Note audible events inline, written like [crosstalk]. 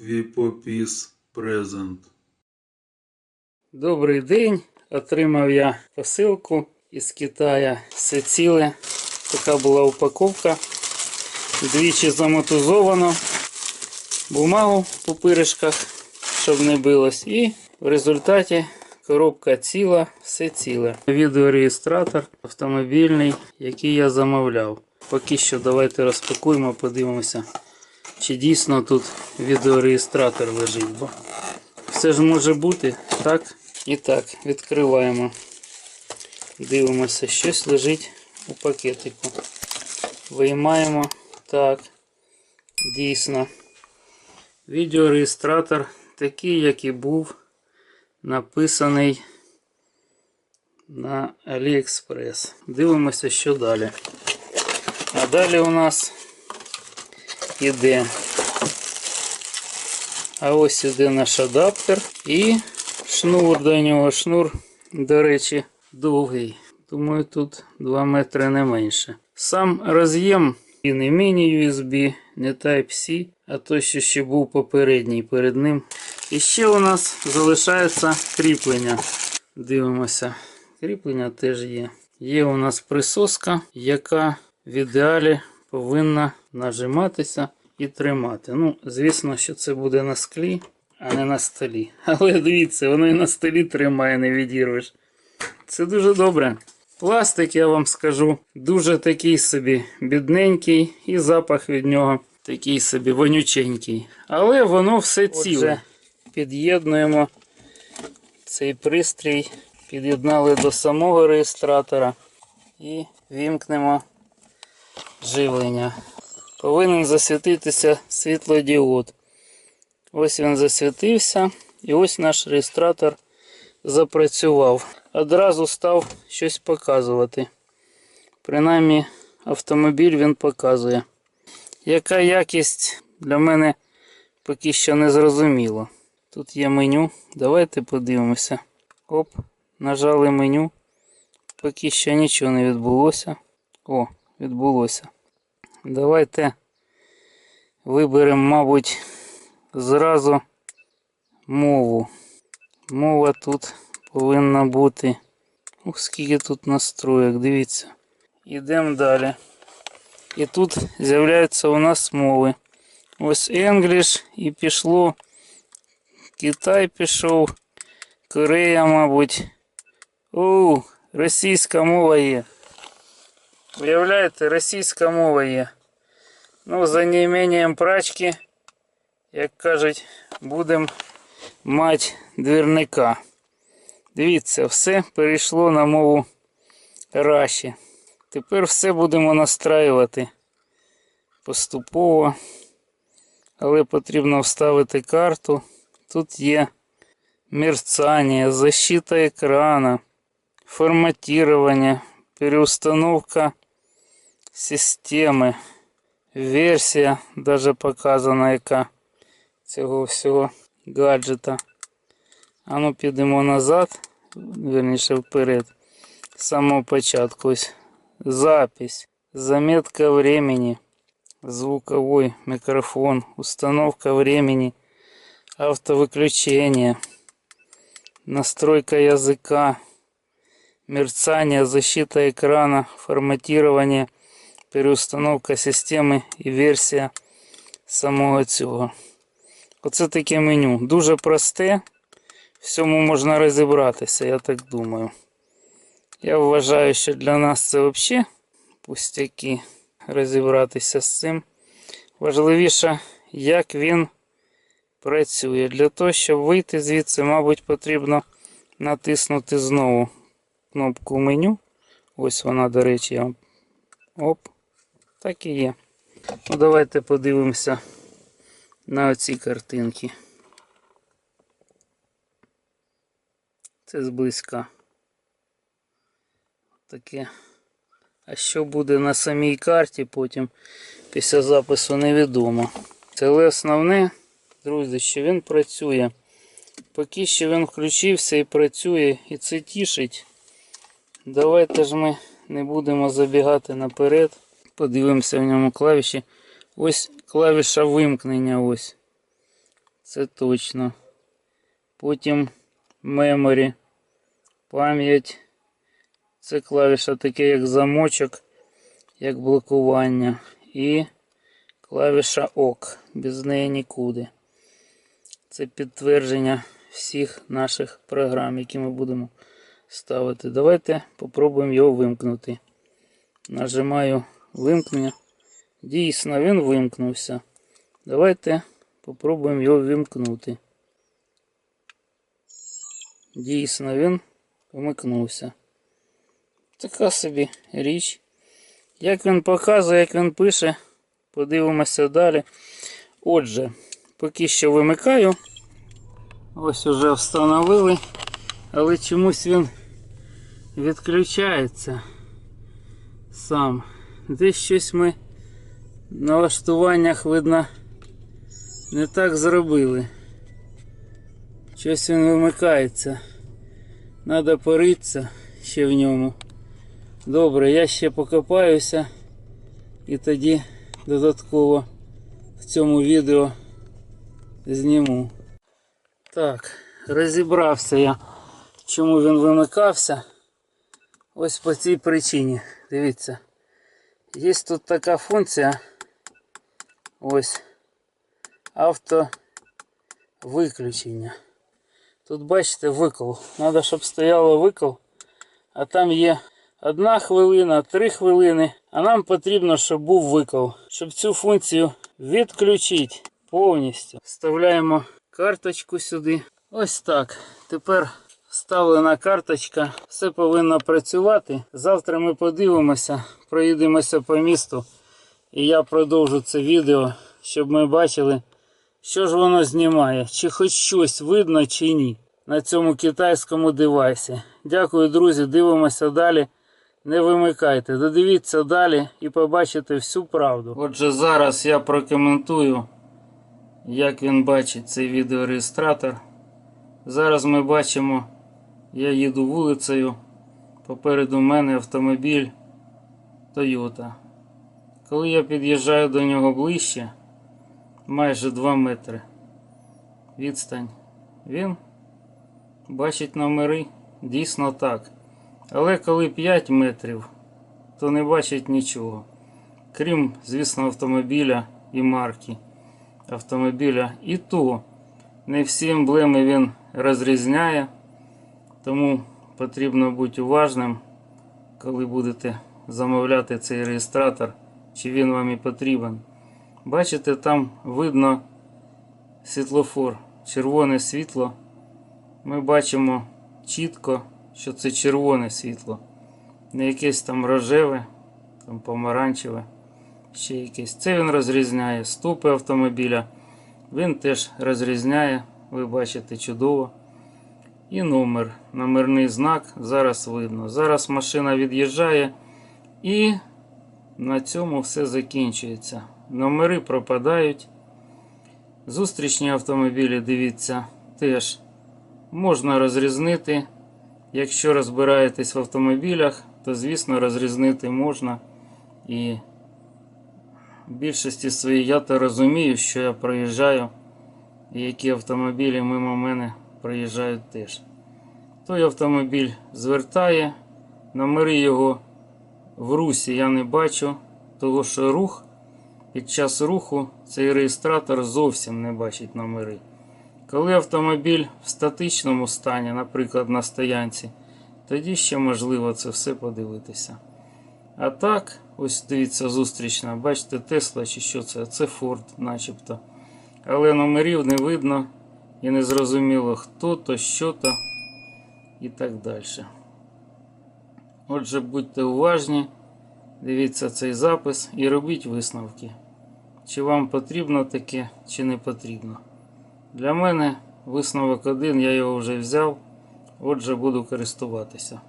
Віпопіс Презент. Добрий день. Отримав я посилку із Китаю. Все ціле. Така була упаковка. Двічі замотузовано. Бумагу в пупиришках, щоб не билось. І в результаті коробка ціла, все ціле. Відеореєстратор автомобільний, який я замовляв. Поки що давайте розпакуємо, подивимося, чи дійсно тут відеореєстратор лежить. Бо все ж може бути, так? І так, відкриваємо. Дивимося, щось лежить у пакетику. Виймаємо. Так. Дійсно. Відеореєстратор такий, як і був написаний на AliExpress. Дивимося, що далі. А далі у нас іде. А ось іде наш адаптер і шнур до нього. Шнур, до речі, довгий. Думаю, тут 2 метри не менше. Сам роз'єм і не міні-USB, не Type-C, а той, що ще був попередній перед ним. І ще у нас залишається кріплення. Дивимося. Кріплення теж є. Є у нас присоска, яка в ідеалі повинна нажиматися і тримати. Ну, звісно, що це буде на склі, а не на столі. [laughs] Але дивіться, воно і на столі тримає, не відірвеш. Це дуже добре. Пластик, я вам скажу, дуже такий собі бідненький, і запах від нього такий собі вонюченький. Але воно все ціле. Під'єднуємо цей пристрій, під'єднали до самого реєстратора і вімкнемо живлення. Повинен засвітитися світлодіод. Ось він засвітився, і ось наш реєстратор запрацював. Одразу став щось показувати. Принаймні, автомобіль він показує. Яка якість для мене поки що не зрозуміло. Тут є меню. Давайте подивимося. Оп, нажали меню. Поки що нічого не відбулося. О, відбулося. Давайте виберемо, мабуть, зразу мову. Мова тут повинна бути. Ух, скільки тут настроєк, дивіться. Йдемо далі. І тут з'являються у нас мови. Ось English і пішло. Китай пішов. Корея, мабуть. О, російська мова є. Уявляєте, російська мова є. Ну, за неімінням прачки, як кажуть, будемо мати двірника. Дивіться, все перейшло на мову Раші. Тепер все будемо настраювати поступово. Але потрібно вставити карту. Тут є мерцання, защита екрана, форматирование, переустановка системи, версія, даже показана яка цього всього гаджета. А ну підемо назад, верніше вперед. З самого початку ось запись, заметка времени, звуковой микрофон, установка времени, автовыключение, настройка языка, мерцание, защита экрана, форматирование, переустановка системи і версія самого цього. Оце таке меню. Дуже просте. Всьому можна розібратися, я так думаю. Я вважаю, що для нас це взагалі пустяки розібратися з цим. Важливіше, як він працює. Для того, щоб вийти звідси, мабуть, потрібно натиснути знову кнопку меню. Ось вона, до речі, я. Оп. Так і є. Ну, давайте подивимося на оці картинки. Це зблизька. Таке. А що буде на самій карті потім після запису невідомо. Це основне, друзі, що він працює. Поки що він включився і працює, і це тішить. Давайте ж ми не будемо забігати наперед. Подивимося в ньому клавіші. Ось клавіша вимкнення. ось. Це точно. Потім memory, пам'ять. Це клавіша таке як замочок, як блокування. І клавіша ОК. Без неї нікуди. Це підтвердження всіх наших програм, які ми будемо ставити. Давайте попробуємо його вимкнути. Нажимаю вимкнення. Дійсно, він вимкнувся. Давайте попробуємо його вимкнути. Дійсно, він вмикнувся. Така собі річ. Як він показує, як він пише, подивимося далі. Отже, поки що вимикаю. Ось уже встановили, але чомусь він відключається сам. Десь щось ми в налаштуваннях, видно, не так зробили. Щось він вимикається. Надо поритися ще в ньому. Добре, я ще покопаюся і тоді додатково в цьому відео зніму. Так, розібрався я, чому він вимикався. Ось по цій причині. Дивіться. Є тут така функція. Ось автовиключення. Тут бачите викол. Треба, щоб стояло викол. А там є одна хвилина, три хвилини. А нам потрібно, щоб був викол. Щоб цю функцію відключити повністю. Вставляємо карточку сюди. Ось так. Тепер вставлена карточка. Все повинно працювати. Завтра ми подивимося, проїдемося по місту. І я продовжу це відео, щоб ми бачили, що ж воно знімає, чи хоч щось видно, чи ні на цьому китайському девайсі. Дякую, друзі. Дивимося далі. Не вимикайте, додивіться далі і побачите всю правду. Отже, зараз я прокоментую, як він бачить цей відеореєстратор. Зараз ми бачимо, я їду вулицею. Попереду мене автомобіль Toyota. Коли я під'їжджаю до нього ближче, майже 2 метри відстань, він бачить номери дійсно так. Але коли 5 метрів, то не бачить нічого. Крім, звісно, автомобіля і марки автомобіля. І то не всі емблеми він розрізняє, тому потрібно бути уважним, коли будете замовляти цей реєстратор, чи він вам і потрібен. Бачите, там видно світлофор, червоне світло. Ми бачимо чітко, що це червоне світло. Не якесь там рожеве, там помаранчеве, ще якесь. Це він розрізняє стопи автомобіля. Він теж розрізняє, ви бачите чудово. І номер, номерний знак зараз видно. Зараз машина від'їжджає і на цьому все закінчується. Номери пропадають. Зустрічні автомобілі, дивіться, теж можна розрізнити. Якщо розбираєтесь в автомобілях, то звісно розрізнити можна. І в більшості своїй я то розумію, що я проїжджаю, і які автомобілі мимо мене проїжджають теж. Той автомобіль звертає, номери його в русі я не бачу, того що рух під час руху цей реєстратор зовсім не бачить номери. Коли автомобіль в статичному стані, наприклад, на стоянці, тоді ще можливо це все подивитися. А так, ось дивіться, зустрічна. Бачите, Тесла чи що це? Це Форд начебто. Але номерів не видно і не зрозуміло хто то, що то і так далі. Отже, будьте уважні, дивіться цей запис і робіть висновки. Чи вам потрібно таке, чи не потрібно. Для мене висновок один, я його вже взяв, отже буду користуватися.